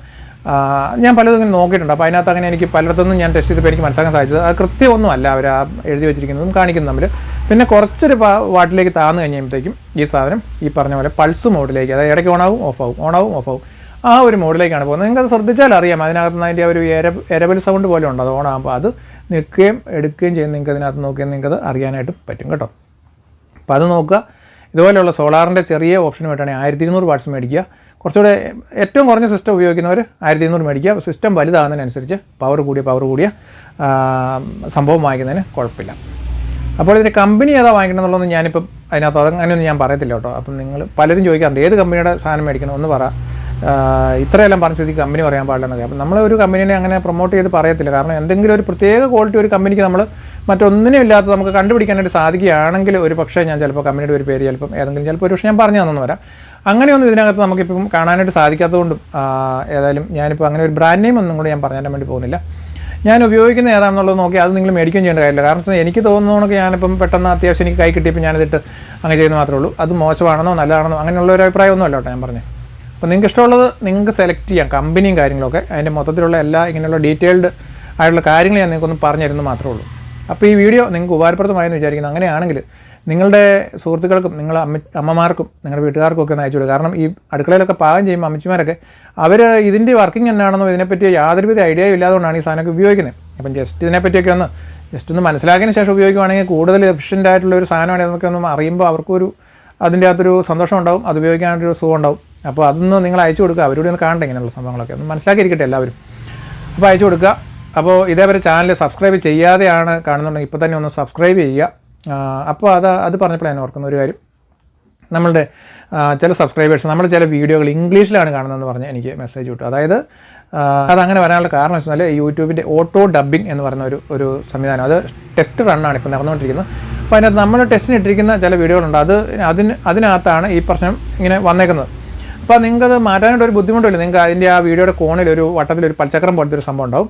ഞാൻ പലതും ഇങ്ങനെ നോക്കിയിട്ടുണ്ട്. അപ്പോൾ അതിനകത്ത് അങ്ങനെ എനിക്ക് പലയിടത്തുനിന്നും ഞാൻ ടെസ്റ്റ് ചെയ്തപ്പോൾ എനിക്ക് മനസ്സിലാക്കാൻ സാധിച്ചത്. അത് കൃത്യമൊന്നും അല്ല അവർ ആ എഴുതി വെച്ചിരിക്കുന്നതും കാണിക്കുന്നു തമ്മിൽ പിന്നെ കുറച്ചൊരു വാട്ടിലേക്ക് താന്ന് കഴിഞ്ഞപ്പോഴത്തേക്കും ഈ സാധനം ഈ പറഞ്ഞ പോലെ പൾസ് മോഡിലേക്ക് അതായത് ഇടയ്ക്ക് ഓണാവും ഓഫാവും ഓണാവും ഓഫാവും ആ ഒരു മോഡിലേക്കാണ് പോകുന്നത്. നിങ്ങൾക്ക് അത് ശ്രദ്ധിച്ചാൽ അറിയാം. അതിനകത്ത് അതിന്റെ ഒരു എര എരബൽ സൗണ്ട് പോലെ ഉണ്ട്. അത് ഓണാകുമ്പോൾ അത് നിൽക്കുകയും എടുക്കുകയും ചെയ്യും. നിങ്ങൾക്ക് അതിനകത്ത് നോക്കിയാൽ നിങ്ങൾക്ക് അറിയാനായിട്ട് അറിയാനായിട്ടും പറ്റും കേട്ടോ. അപ്പോൾ അത് നോക്കുക. ഇതുപോലെയുള്ള സോളാറിന്റെ ചെറിയ ഓപ്ഷനുമായിട്ടാണ് ആയിരത്തി ഇരുന്നൂറ് വാട്ട്സ് മേടിക്കുക. കുറച്ചുകൂടെ ഏറ്റവും കുറഞ്ഞ സിസ്റ്റം ഉപയോഗിക്കുന്നവർ ആയിരത്തി ഇരുന്നൂറ് മേടിക്കുക സിസ്റ്റം വലുതാകുന്നതിനനുസരിച്ച് പവർ കൂടിയ പവർ കൂടിയ സംഭവം വാങ്ങിക്കുന്നതിന് കുഴപ്പമില്ല. അപ്പോൾ ഇതിന്റെ കമ്പനി ഏതാ വാങ്ങിക്കണമെന്നുള്ളതൊന്നും ഞാനിപ്പം അതിനകത്ത് അങ്ങനെയൊന്നും ഞാൻ പറയത്തില്ല കേട്ടോ. അപ്പം നിങ്ങൾ പലരും ചോദിക്കാറുണ്ട്. ഏത് കമ്പനിയുടെ സാധനം മേടിക്കണം ഒന്ന് പറ. ഇത്രയെല്ലാം പറഞ്ഞ സ്ഥിതിക്ക് കമ്പനി പറയാൻ പാടില്ലെന്നൊക്കെ. അപ്പം നമ്മൾ ഒരു കമ്പനീനെ അങ്ങനെ പ്രൊമോട്ട് ചെയ്ത് പറയത്തില്ല. കാരണം എന്തെങ്കിലും ഒരു പ്രത്യേക ക്വാളിറ്റി ഒരു കമ്പനിക്ക് നമ്മൾ മറ്റൊന്നിനും ഇല്ലാത്ത നമുക്ക് കണ്ടുപിടിക്കാനായിട്ട് സാധിക്കുകയാണെങ്കിൽ ഒരു പക്ഷേ ഞാൻ ചിലപ്പോൾ കമ്പനിയുടെ ഒരു പേര് ചിലപ്പം ഏതെങ്കിലും ചിലപ്പോൾ ഒരു പക്ഷേ ഞാൻ പറഞ്ഞു തന്നെന്ന് വരാം. അങ്ങനെയൊന്നും ഇതിനകത്ത് നമുക്കിപ്പം കാണാനായിട്ട് സാധിക്കാത്തതുകൊണ്ടും ഏതായാലും ഞാനിപ്പോൾ അങ്ങനെ ഒരു ബ്രാൻഡ് നെയിം ഒന്നും കൂടി ഞാൻ പറഞ്ഞു വേണ്ടി പോകുന്നില്ല. ഞാൻ ഉപയോഗിക്കുന്ന ഏതാണെന്നുള്ളത് നോക്കി അത് നിങ്ങൾ മേടിക്കുകയും ചെയ്യേണ്ട കാര്യമില്ല. കാരണം എനിക്ക് തോന്നുന്നതൊക്കെ ഞാനിപ്പം പെട്ടെന്ന് അത്യാവശ്യം എനിക്ക് കൈ കിട്ടിയപ്പോൾ ഞാനിതിട്ട് അങ്ങനെ ചെയ്യുന്നത് മാത്രമേ ഉള്ളൂ. അത് മോശമാണെന്നോ നല്ലതാണെന്നോ അങ്ങനെയുള്ള ഒരു അഭിപ്രായമൊന്നുമല്ല കേട്ടോ ഞാൻ പറഞ്ഞത്. അപ്പോൾ നിങ്ങൾക്ക് ഇഷ്ടമുള്ളത് നിങ്ങൾക്ക് സെലക്ട് ചെയ്യാം കമ്പനിയും കാര്യങ്ങളൊക്കെ. അതിന്റെ മൊത്തത്തിലുള്ള എല്ലാ ഇങ്ങനെയുള്ള ഡീറ്റെയിൽഡ് ആയിട്ടുള്ള കാര്യങ്ങൾ ഞാൻ നിങ്ങൾക്കൊന്ന് പറഞ്ഞു തരുന്നത് മാത്രമേ ഉള്ളൂ. അപ്പോൾ ഈ വീഡിയോ നിങ്ങൾക്ക് ഉപകാരപ്രദമായെന്ന് വിചാരിക്കുന്നു. അങ്ങനെയാണെങ്കിൽ നിങ്ങളുടെ സുഹൃത്തുക്കൾക്കും നിങ്ങളുടെ അമ്മ അമ്മമാർക്കും നിങ്ങളുടെ വീട്ടുകാർക്കും ഒക്കെ ഒന്ന് അയച്ചു കൊടുക്കുക കാരണം ഈ അടുക്കളയിലൊക്കെ പാകം ചെയ്യുമ്പോൾ അമ്മച്ചിമാരൊക്കെ അവർ ഇതിന്റെ വർക്കിംഗ് എന്നാണെന്നോ ഇതിനെപ്പറ്റി യാതൊരുവിധ ഐഡിയ ഇല്ലാതുകൊണ്ടാണ് ഈ സാധനമൊക്കെ ഉപയോഗിക്കുന്നത്. അപ്പം ജസ്റ്റ് ഇതിനെപ്പറ്റിയൊക്കെ ഒന്ന് ജസ്റ്റ് ഒന്ന് മനസ്സിലാക്കിയതിന് ശേഷം ഉപയോഗിക്കുകയാണെങ്കിൽ കൂടുതൽ എഫിഷ്യന്റ് ആയിട്ടുള്ള ഒരു സാധനമാണ് എന്നൊക്കെ ഒന്ന് അറിയുമ്പോൾ അവർക്കൊരു അതിന്റെ അകത്തൊരു സന്തോഷം ഉണ്ടാവും അത് ഉപയോഗിക്കാനായിട്ടൊരു സുഖം ഉണ്ടാവും അപ്പോൾ അതൊന്ന് നിങ്ങൾ അയച്ചു കൊടുക്കുക. അവരോട് ഒന്ന് കാണണ്ട ഇങ്ങനെയുള്ള സംഭവങ്ങളൊക്കെ. ഒന്ന് മനസ്സിലാക്കിയിരിക്കട്ടെ എല്ലാവരും. അപ്പോൾ അയച്ചു കൊടുക്കുക. അപ്പോൾ ഇതേവരെ ചാനൽ സബ്സ്ക്രൈബ് ചെയ്യാതെയാണ് കാണുന്നുണ്ടെങ്കിൽ ഇപ്പോൾ തന്നെ ഒന്ന് സബ്സ്ക്രൈബ് ചെയ്യുക. അപ്പോൾ അത് അത് പറഞ്ഞപ്പോഴാണ് ഓർക്കുന്ന ഒരു കാര്യം. നമ്മളുടെ ചില സബ്സ്ക്രൈബേഴ്സ് നമ്മൾ ചില വീഡിയോകൾ ഇംഗ്ലീഷിലാണ് കാണുന്നതെന്ന് പറഞ്ഞ് എനിക്ക് മെസ്സേജ് കിട്ടും അതായത് അതങ്ങനെ വരാനുള്ള കാരണം വെച്ചാൽ യൂട്യൂബിന്റെ ഓട്ടോ ഡബ്ബിംഗ് എന്ന് പറയുന്ന ഒരു ഒരു സംവിധാനം. അത് ടെസ്റ്റ് റണ്ണാണ് ഇപ്പോൾ നടന്നുകൊണ്ടിരിക്കുന്നത്. അപ്പോൾ അതിനകത്ത് നമ്മൾ ടെസ്റ്റിന് ഇട്ടിരിക്കുന്ന ചില വീഡിയോകളുണ്ട്. അത് അതിന് അതിനകത്താണ് ഈ പ്രശ്നം ഇങ്ങനെ വന്നേക്കുന്നത്. അപ്പോൾ നിങ്ങൾക്കത് മാറ്റാനായിട്ട് ഒരു ബുദ്ധിമുട്ടില്ല നിങ്ങൾക്ക് അതിന്റെ ആ വീഡിയോയുടെ കോണിൽ ഒരു വട്ടത്തിൽ ഒരു പൽച്ചക്രം പോലത്തെ ഒരു സംഭവം ഉണ്ടാവും.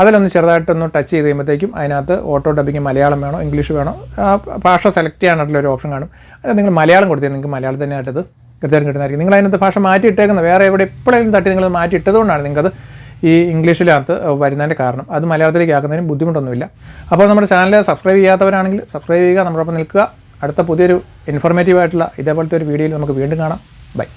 അതിലൊന്ന് ചെറുതായിട്ടൊന്ന് ടച്ച് ചെയ്ത് കഴിയുമ്പോഴത്തേക്കും അതിനകത്ത് ഓട്ടോ ഡബിങ് മലയാളം വേണോ ഇംഗ്ലീഷ് വേണോ ഭാഷ സെലക്ട് ചെയ്യാനായിട്ടുള്ള ഒരു ഓപ്ഷൻ കാണും. അതിൽ നിങ്ങൾ മലയാളം കൊടുത്താൽ നിങ്ങൾക്ക് മലയാളം തന്നെ ആയിട്ടത് കൃത്യമായിട്ട് കിട്ടുന്നതായിരിക്കും. നിങ്ങൾ അതിനകത്ത് ഭാഷ മാറ്റി ഇട്ടേക്കുന്നത് വേറെ എവിടെ എപ്പോഴെങ്കിലും തട്ടി നിങ്ങൾ മാറ്റി ഇട്ടതുകൊണ്ടാണ് നിങ്ങൾക്കത് ഈ ഇംഗ്ലീഷിനകത്ത് വരുന്നതിന്റെ കാരണം. അത് മലയാളത്തിലേക്ക് ആക്കുന്നതിന് ബുദ്ധിമുട്ടൊന്നുമില്ല. അപ്പോൾ നമ്മുടെ ചാനൽ സബ്സ്ക്രൈബ് ചെയ്യാത്തവരാണെങ്കിൽ സബ്സ്ക്രൈബ് ചെയ്യുക നമ്മളൊപ്പം നിൽക്കുക. അടുത്ത പുതിയൊരു ഇൻഫോർമേറ്റീവ് ആയിട്ടുള്ള ഇതേപോലത്തെ ഒരു വീഡിയോയിൽ നമുക്ക് വീണ്ടും കാണാം. ബൈ